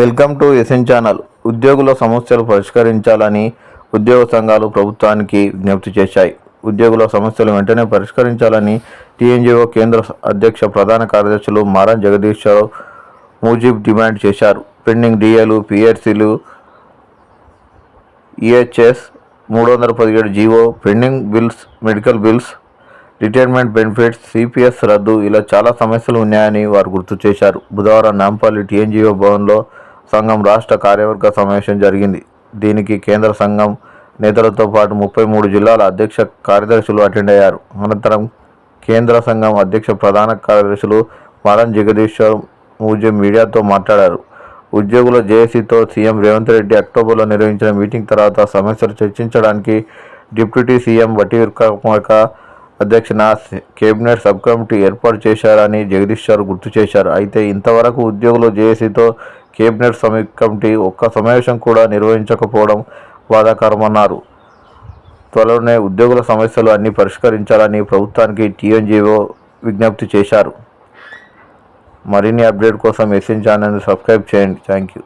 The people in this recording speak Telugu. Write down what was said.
Welcome to SN channel. ఉద్యోగుల సమస్యలు పరిష్కరించాలని ఉద్యోగ సంఘాలు ప్రభుత్వానికి విజ్ఞప్తి చేశాయి. ఉద్యోగుల సమస్యలు వెంటనే పరిష్కరించాలని టీఎన్జీఓ కేంద్ర అధ్యక్ష ప్రధాన కార్యదర్శులు మారం జగదీశ్వరరావు మూజిబ్ డిమాండ్ చేశారు. పెండింగ్ డిఏలు పిఆర్సీలు ఈహెచ్ఎస్ మూడు వందల పదిహేడు GO pending bills medical bills retirement benefits CPS రద్దు ఇలా చాలా సమస్యలు ఉన్నాయని వారు గుర్తు చేశారు. బుధవారం నాంపల్లి టీఎన్జిఓ భవన్లో సంఘం రాష్ట్ర కార్యవర్గ సమావేశం జరిగింది. దీనికి కేంద్ర సంఘం నేతలతో పాటు ముప్పై మూడు జిల్లాల అధ్యక్ష కార్యదర్శులు అటెండ్ అయ్యారు. అనంతరం కేంద్ర సంఘం అధ్యక్ష ప్రధాన కార్యదర్శులు మారం జగదీశ్వర్ మూజే మీడియాతో మాట్లాడారు. ఉద్యోగుల జేఏసీతో సీఎం రేవంత్ రెడ్డి అక్టోబర్లో నిర్వహించిన మీటింగ్ తర్వాత సమస్యలు చర్చించడానికి డిప్యూటీ సీఎం వట్టి విక్రమార్క అధ్యక్షన కేబినెట్ సబ్ కమిటీ ఏర్పాటు చేశారని జగదీశ్వర్ గుర్తు చేశారు. అయితే ఇంతవరకు ఉద్యోగులు జేఏసీతో కేబినెట్ సమి కమిటీ ఒక్క సమావేశం కూడా నిర్వహించకపోవడం బాధాకరమన్నారు. త్వరలోనే ఉద్యోగుల సమస్యలు అన్ని పరిష్కరించాలని ప్రభుత్వానికి టీఎన్జీఓ విజ్ఞప్తి చేశారు. మరిన్ని అప్డేట్ కోసం ఎస్ఎన్ ఛానల్ని సబ్స్క్రైబ్ చేయండి. Thank you.